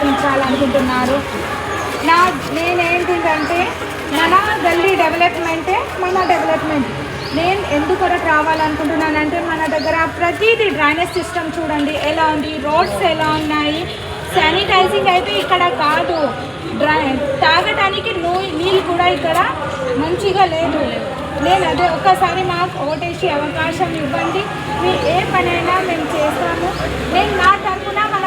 నిరూపించాలనుకుంటున్నారు నా నేనేంటిదంటే మన గల్లీ డెవలప్మెంటే మన డెవలప్మెంట్. నేను ఎందుకు రావాలనుకుంటున్నానంటే మన దగ్గర ప్రతిదీ డ్రైనేజ్ సిస్టమ్ చూడండి ఎలా ఉంది రోడ్స్ ఎలా ఉన్నాయి శానిటైజింగ్ అయితే ఇక్కడ కాదు. డ్రై తాగడానికి నీళ్ళు కూడా ఇక్కడ మంచిగా లేదు. నేను అదే ఒక్కసారి మాకు ఓటేసి అవకాశం ఇవ్వండి. మీరు ఏ పనైనా మేము చేస్తాము. నేను నా తరఫున మన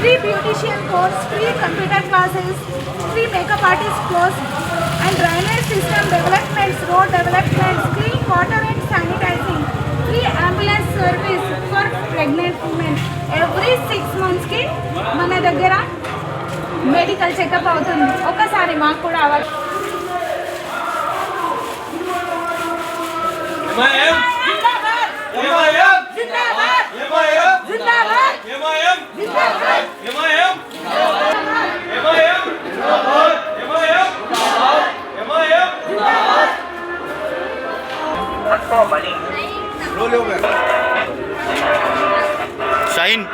free beautician course free computer classes free makeup artist course and drainage system developments road developments clean water and sanitizing free ambulance service for pregnant women every six మంత్స్కి మన దగ్గర మెడికల్ చెకప్ అవుతుంది. ఒకసారి మాకు కూడా అవ At po, Roll over. Shine.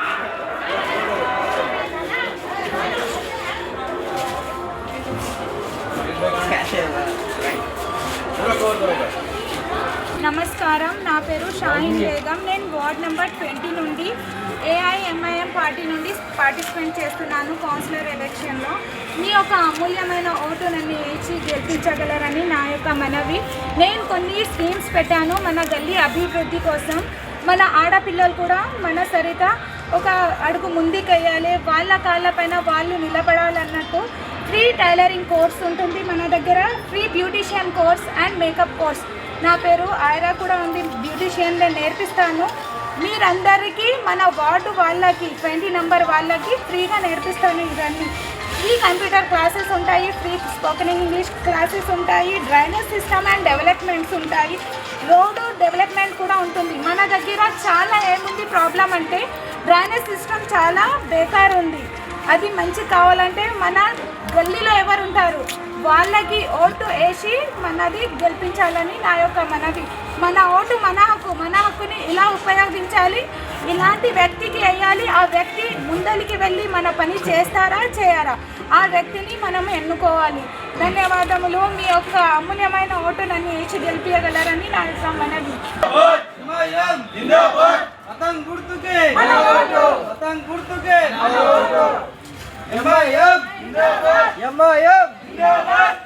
Cashier. Rollover. నమస్కారం. నా పేరు షాహిన్ బేగం. నేను వార్డ్ నెంబర్ ట్వంటీ నుండి ఏఐఎంఐఎం పార్టీ నుండి పార్టిసిపేట్ చేస్తున్నాను కౌన్సిలర్ ఎలక్షన్లో. మీ యొక్క అమూల్యమైన ఓటు నన్ను వేచి గెలిపించగలరని నా యొక్క మనవి. నేను కొన్ని స్కీమ్స్ పెట్టాను మన గల్లీ అభివృద్ధి కోసం. మన ఆడపిల్లలు కూడా మన సరిత ఒక అడుగు ముందుకెయ్యాలి. వాళ్ళ కాళ్ళపైన వాళ్ళు నిలబడాలన్నట్టు ఫ్రీ టైలరింగ్ కోర్స్ ఉంటుంది మన దగ్గర. Free beautician course and makeup course. నా పేరు ఐరా కూడా ఉంది. బ్యూటిషియన్ నేర్పిస్తాను. మీరందరికీ మన వార్డు వాళ్ళకి ట్వంటీ నెంబర్ వాళ్ళకి ఫ్రీగా నేర్పిస్తాను ఇవన్నీ. ఫ్రీ కంప్యూటర్ క్లాసెస్ ఉంటాయి ఫ్రీ స్పోకెన్ ఇంగ్లీష్ క్లాసెస్ ఉంటాయి డ్రైనేజ్ సిస్టమ్ అండ్ డెవలప్మెంట్స్ ఉంటాయి. రోడ్డు డెవలప్మెంట్ కూడా ఉంటుంది. మన దగ్గర చాలా ఏముంది ప్రాబ్లం అంటే డ్రైనేజ్ సిస్టమ్ చాలా బేకార్ ఉంది అది మంచి కావాలంటే మన గల్లీలో ఎవరు ఉంటారు వాళ్ళకి ఓటు వేసి మనది గెలిపించాలని నా యొక్క మనవి. మన ఓటు మన హక్కు. మన హక్కుని ఇలా ఉపయోగించాలి? ఇలాంటి వ్యక్తికి వేయాలి. ఆ వ్యక్తి ముందలికి వెళ్ళి మన పని చేస్తారా చేయరా? ఆ వ్యక్తిని మనం ఎన్నుకోవాలి. ధన్యవాదములు. మీ యొక్క అమూల్యమైన ఓటు నన్ను వేసి గెలిపించగలరని నా యొక్క మనవి. ఎంఐఎం గుర్తుకే. గుర్తుకే. ఎంఐఎం জিন্দাবাদ